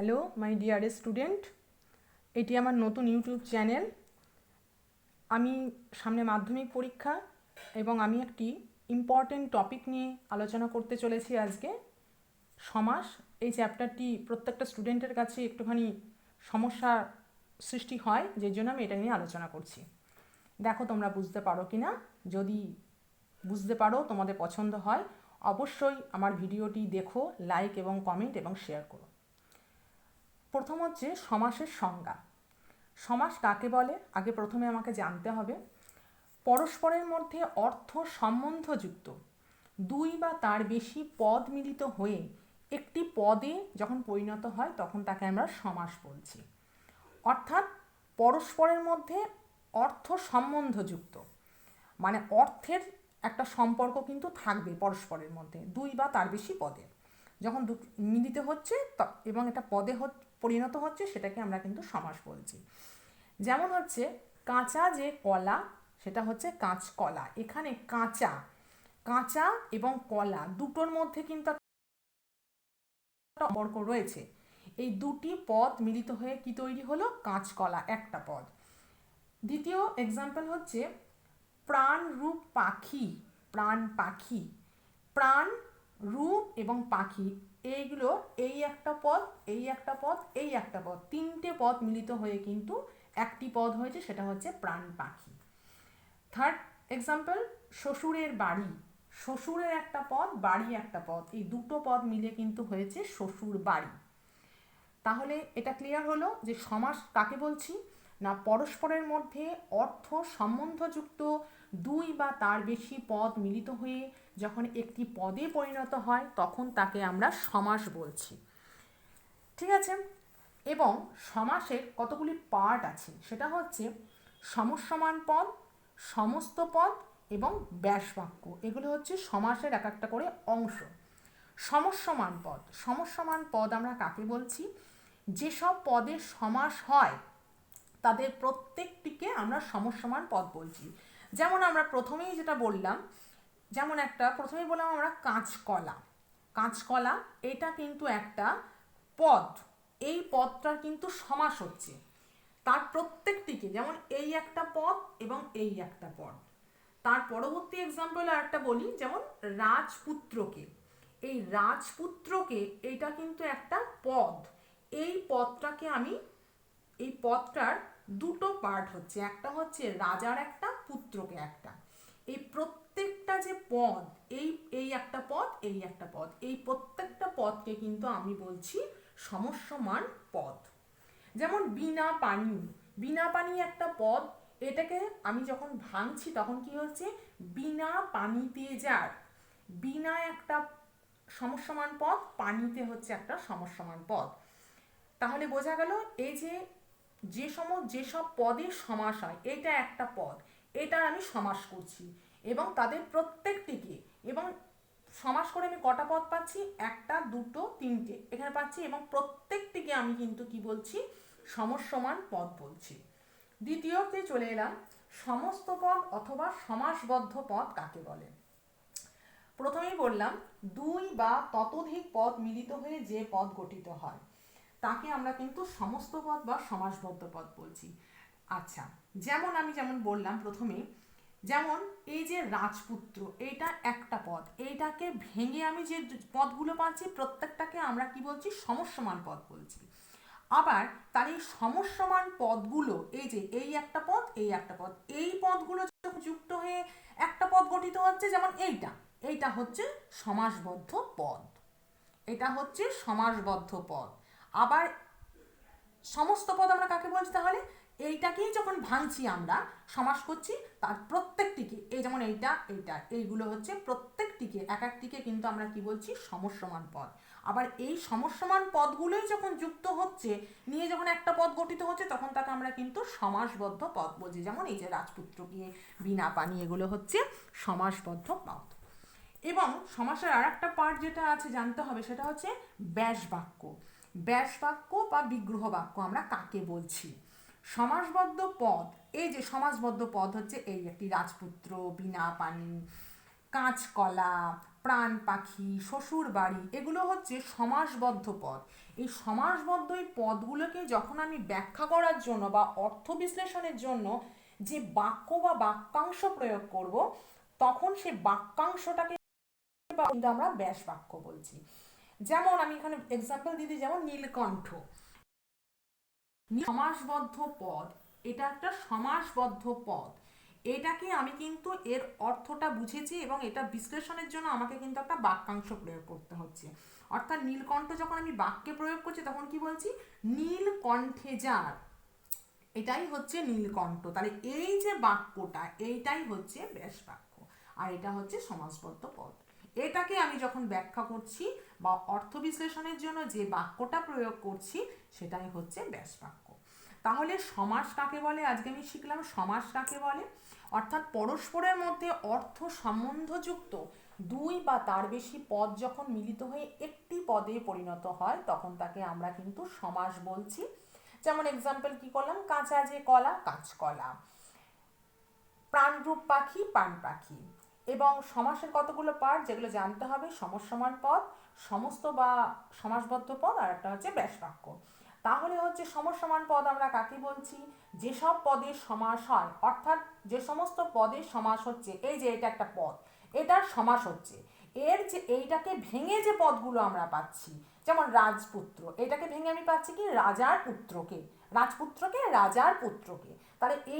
Hello, my dear student, এটি আমার নতুন ইউটিউব চ্যানেল। আমি সামনে মাধ্যমিক পরীক্ষা এবং আমি একটি ইম্পর্টেন্ট টপিক নিয়ে আলোচনা করতে চলেছি আজকে। সমাস, এই চ্যাপ্টারটি প্রত্যেকটা স্টুডেন্টের কাছে একটুখানি সমস্যা সৃষ্টি হয় যে জন্য আমি এটা নিয়ে আলোচনা করছি। দেখো তোমরা বুঝতে পারো কি না? যদি বুঝতে পারো, তোমাদের পছন্দ হয়, অবশ্যই আমার ভিডিওটি দেখো লাইক এবং কমেন্ট এবং শেয়ার করো। প্রথম হচ্ছে সমাসের সংজ্ঞা। সমাস কাকে বলে? আগে প্রথমে আমাকে জানতে হবে। পরস্পরের মধ্যে অর্থ সম্বন্ধযুক্ত দুই বা তার বেশি পদ মিলিত হয়ে একটি পদে যখন পরিণত হয় তখন তাকে আমরা সমাস বলছি। অর্থাৎ পরস্পরের মধ্যে অর্থ সম্বন্ধযুক্ত মানে অর্থের একটা সম্পর্ক কিন্তু থাকবে পরস্পরের মধ্যে, দুই বা তার বেশি পদে। যখন মিলিত হচ্ছে এবং এটা পদে পরিণত হচ্ছে সেটাকে আমরা কিন্তু সমাস বলছি। যেমন হচ্ছে কাঁচা যে কলা, সেটা হচ্ছে কাঁচকলা। এখানে কাঁচা কাঁচা এবং কলা দুটোর মধ্যে কিন্তু সম্পর্ক রয়েছে। এই দুটি পদ মিলিত হয়ে কি তৈরি হলো? কাঁচকলা একটা পদ। দ্বিতীয় এক্সাম্পল হচ্ছে প্রাণ রূপ পাখি, প্রাণ পাখি। প্রাণ রূপ এবং পাখি। এইগুলো এই একটা পদ, এই একটা পদ, এই একটা পদ। তিনটে পদ মিলিত হয়ে কিন্তু একটি পদ হয়েছে, সেটা হচ্ছে প্রাণ পাখি। থার্ড এক্সাম্পল শ্বশুরের বাড়ি। শ্বশুরের একটা পদ বাড়ি একটা পদ। এই দুটো পদ মিলে কিন্তু হয়েছে শ্বশুর বাড়ি। তাহলে এটা ক্লিয়ার হলো যে সমাস কাকে বলছি? না পরস্পরের মধ্যে অর্থ সম্বন্ধযুক্ত দুই বা তার বেশি পদ মিলিত হয়ে যখন একটি পদে পরিণত হয়, তখন তাকে আমরা সমাস বলছি। ঠিক আছে? এবং সমাসের কতগুলি পার্ট আছে? সেটা হচ্ছে সমসমান পদ, সমস্ত পদ এবং ব্যাসবাক্য। এগুলো হচ্ছে সমাসের এক একটা করে অংশ। সমসমান পদ। সমসমান পদ আমরা কাকে বলছি? যেসব পদে সমাস হয় তাদের প্রত্যেকটিকে আমরা সমসমান পদ বলছি। যেমন আমরা প্রথমেই যেটা বললাম, যেমন একটা, প্রথমেই বললাম আমরা কাঁচকলা। কাঁচকলা, এটা কিন্তু একটা পদ। এই পদটার কিন্তু সমাস হচ্ছে। তার প্রত্যেকটিকে, যেমন এই একটা পদ এবং এই একটা পদ। তার পরবর্তী এক্সাম্পল আর একটা বলি, যেমন রাজপুত্রকে। এই রাজপুত্রকে, এটা কিন্তু একটা পদ। এই পদটাকে আমি এই পথটার দুটো পার্ট হচ্ছে। একটা হচ্ছে রাজার একটা, পুত্রকে একটা। এই প্রত্যেকটা যে পদ, এই এই একটা পদ, এই একটা পদ, এই প্রত্যেকটা পদকে কিন্তু আমি বলছি সমস্যমান পদ। যেমন বিনা পানি বিনা পানি একটা পদ, এটাকে আমি যখন ভাঙছি তখন কি হচ্ছে? বিনা পানিতে যার বিনা একটা সমস্যমান পদ, পানিতে হচ্ছে একটা সমস্যমান পদ। তাহলে বোঝা গেল, এই যে যে সম যেসব পদের সমাস হয়, এটা একটা পদ। এটা আমি সমাস করছি। এবং তাদের প্রত্যেকটিকে, এবং সমাস করে আমি কটা পদ পাচ্ছি? একটা, দুটো, তিনটে এখানে পাচ্ছি এবং প্রত্যেকটিকে আমি কিন্তু কি বলছি? সমসমান পদ বলছি। দ্বিতীয়তে চলে এলাম, সমস্ত পদ অথবা সমাসবদ্ধ পদ কাকে বলে? প্রথমেই বললাম, দুই বা ততোধিক পদ মিলিত হয়ে যে পদ গঠিত হয় তাকে আমরা কিন্তু সমস্ত পদ বা সমাসবদ্ধ পদ বলছি। আচ্ছা যেমন আমি যেমন বললাম প্রথমে, যেমন এই যে রাজপুত্র, এইটা একটা পদ। এইটাকে ভেঙে আমি যে পদগুলো পাচ্ছি, প্রত্যেকটাকে আমরা কি বলছি? সমস্যমান পদ বলছি। আবার তার এই সমস্যমান পদগুলো, এই যে এই একটা পদ, এই একটা পদ, এই পদগুলো যুক্ত হয়ে একটা পদ গঠিত হচ্ছে, যেমন এইটা এইটা হচ্ছে সমাসবদ্ধ পদ। এটা হচ্ছে সমাসবদ্ধ পদ। আবার সমস্ত পদ আমরা কাকে বলছি তাহলে? এইটাকেই যখন ভাঙছি আমরা, সমাস করছি, তার প্রত্যেকটিকে, এই যেমন এইটা এইটা, এইগুলো হচ্ছে প্রত্যেকটিকে, এক একটিকে কিন্তু আমরা কি বলছি? সমস্যমান পদ। আবার এই সমস্যমান পদগুলোই যখন যুক্ত হচ্ছে, নিয়ে যখন একটা পদ গঠিত হচ্ছে, তখন তাকে আমরা কিন্তু সমাসবদ্ধ পদ বলছি। যেমন এই যে রাজপুত্র গিয়ে বিনা পানি এগুলো হচ্ছে সমাসবদ্ধ পদ। এবং সমাসের আর একটা পার্ট যেটা আছে, জানতে হবে, সেটা হচ্ছে ব্যাস বাক্য ব্যাস বাক্য বা বিগ্রহ বাক্য আমরা কাকে বলছি? সমাসবদ্ধ পদ, এই যে সমাসবদ্ধ পদ হচ্ছে এই একটি রাজপুত্র বিনা পানি, কাঁচকলা, প্রাণ পাখি, শ্বশুর বাড়ি, এগুলো হচ্ছে সমাসবদ্ধ পদ। এই সমাসবদ্ধ এই পদগুলোকে যখন আমি ব্যাখ্যা করার জন্য বা অর্থ বিশ্লেষণের জন্য যে বাক্য বা বাক্যাংশ প্রয়োগ করব, তখন সে বাক্যাংশটাকে আমরা ব্যাস বাক্য বলছি। যেমন আমি এখানে এক্সাম্পল দিদি যেমন নীলকণ্ঠ। সমাসবদ্ধ পদ, এটা একটা সমাসবদ্ধ পদ। এটাকে আমি কিন্তু এর অর্থটা বুঝেছি এবং এটা বিশ্লেষণের জন্য আমাকে কিন্তু একটা বাক্যাংশ প্রয়োগ করতে হচ্ছে। অর্থাৎ নীলকণ্ঠ যখন আমি বাক্যে প্রয়োগ করছি, তখন কি বলছি? নীলকণ্ঠে যার। এটাই হচ্ছে নীলকণ্ঠ। তাহলে এই যে বাক্যটা, এইটাই হচ্ছে ব্যাস বাক্য আর এটা হচ্ছে সমাসবদ্ধ পদ। এটাকে আমি যখন ব্যাখ্যা করছি বা অর্থ বিশ্লেষণের জন্য যে বাক্যটা প্রয়োগ করছি, সেটাই হচ্ছে ব্যাস বাক্য। তাহলে সমাস কাকে বলে? আজকে আমি শিখলাম সমাস কাকে বলে? অর্থাৎ পরস্পরের মধ্যে অর্থ সম্বন্ধযুক্ত দুই বা তার বেশি পদ যখন মিলিত হয়ে একটি পদে পরিণত হয়, তখন তাকে আমরা কিন্তু সমাস বলছি। যেমন এক্সাম্পল কি করলাম? কাঁচা যে কলা, কাঁচকলা। প্রাণরূপ পাখি প্রাণ পাখি এবং সমাসের কতগুলো পার্ট যেগুলো জানতে হবে সমসমান পদ সমস্ত বা সমাসবদ্ধ পদ আর একটা হচ্ছে ব্যাস বাক্য। তাহলে হচ্ছে সমসমান পদ আমরা কাকে বলছি? যেসব পদের সমাস হয়, অর্থাৎ যে সমস্ত পদের সমাস হচ্ছে, এই যে এটা একটা পদ, এটার সমাস হচ্ছে। এর যে এইটাকে ভেঙে যে পদগুলো আমরা পাচ্ছি, যেমন রাজপুত্র, এটাকে ভেঙে আমি পাচ্ছি কি? রাজার পুত্রকে, রাজপুত্রকে, রাজার পুত্রকে। তাহলে এই